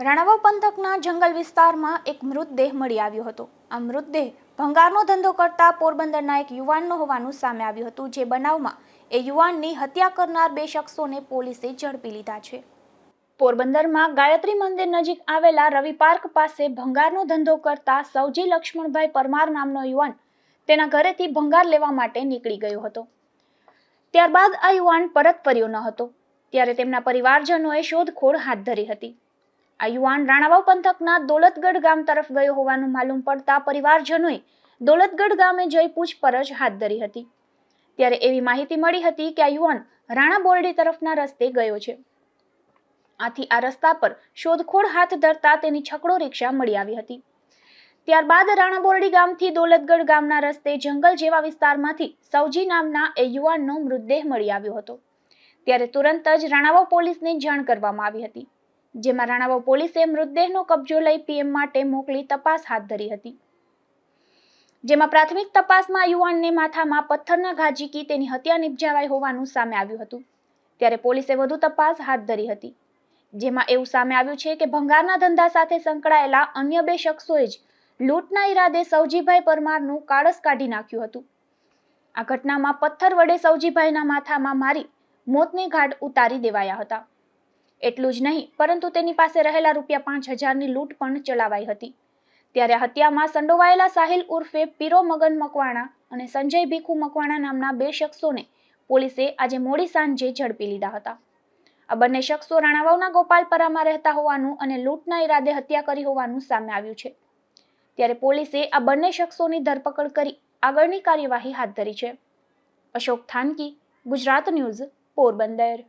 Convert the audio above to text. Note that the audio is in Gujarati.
રાણાવા પંથકના જંગલ વિસ્તારમાં એક મૃતદેહ મળી આવ્યો હતો. આ મૃતદેહ ભંગારનો ધંધો કરતા પોરબંદરના એક યુવાનનો હોવાનું સામે આવ્યું હતું, જે બનાવમાં એ યુવાનની હત્યા કરનાર બે શખ્સોને પોલીસે ઝડપી લીધા છે. પોરબંદરમાં ગાયત્રી મંદિર નજીક આવેલા રવિ પાર્ક પાસે ભંગારનો ધંધો કરતા સૌજી લક્ષ્મણભાઈ પરમાર નામનો યુવાન તેના ઘરેથી ભંગાર લેવા માટે નીકળી ગયો હતો. ત્યારબાદ આ યુવાન પરત ફર્યો ન હતો. ત્યારે તેમના પરિવારજનોએ શોધખોળ હાથ ધરી હતી. આ યુવાન રાણાવાવ પંથકના દોલતગઢ ગામ તરફ ગયો હોવાનું માલુમ પડતા પરિવારજનોએ દોલતગઢ ગામે જઈ પૂછપરછ હાથ ધરી હતી. ત્યારે એવી માહિતી મળી હતી કે આ યુવાન રાણા બોરડી તરફના રસ્તે ગયો છે. આથી આ રસ્તા પર શોધખોળ હાથ ધરતા તેની છકડો રિક્ષા મળી આવી હતી. ત્યારબાદ રાણા બોરડી ગામથી દોલતગઢ ગામના રસ્તે જંગલ જેવા વિસ્તારમાંથી સૌજી નામના એ યુવાનનો મૃતદેહ મળી આવ્યો હતો. ત્યારે તુરંત જ રાણાવાવ પોલીસને જાણ કરવામાં આવી હતી. જેમાં રાણાવાવ પોલીસે મૃતદેહનો કબજો લઈ પીએમ માટે મોકલી તપાસ હાથ ધરી હતી. જેમાં પ્રાથમિક તપાસમાં યુવાનને માથામાં પથ્થરના ઘાજીકી તેની હત્યા નિપજાવાઈ હોવાનું સામે આવ્યું હતું. ત્યારે પોલીસે વધુ તપાસ હાથ ધરી હતી. જેમાં એવું સામે આવ્યું છે કે ભંગારના ધંધા સાથે સંકળાયેલા અન્ય બે શખ્સોએ જ લૂંટના ઈરાદે સૌજીભાઈ પરમારનું કાળસ કાઢી નાખ્યું હતું. આ ઘટનામાં પથ્થર વડે સૌજીભાઈના માથામાં મારી મોતને ઘાટ ઉતારી દેવાયા હતા. એટલું જ નહીં, પરંતુ તેની પાસે રહેલા રૂપિયા પાંચ હજારની લૂંટ પણ ચલાવાઈ હતી. ત્યારે હત્યામાં સંડોવાયેલા સાહિલ ઉર્ફે પીરો મગન મકવાણા અને સંજય ભીખુ મકવાણા નામના બે શખ્સોને પોલીસે આજે મોડી સાંજે ઝડપી લીધા હતા. આ બંને શખ્સો રાણાવાવના ગોપાલપરામાં રહેતા હોવાનું અને લૂંટના ઈરાદે હત્યા કરી હોવાનું સામે આવ્યું છે. ત્યારે પોલીસે આ બંને શખ્સોની ધરપકડ કરી આગળની કાર્યવાહી હાથ ધરી છે. અશોક થાનકી, ગુજરાત ન્યૂઝ, પોરબંદર.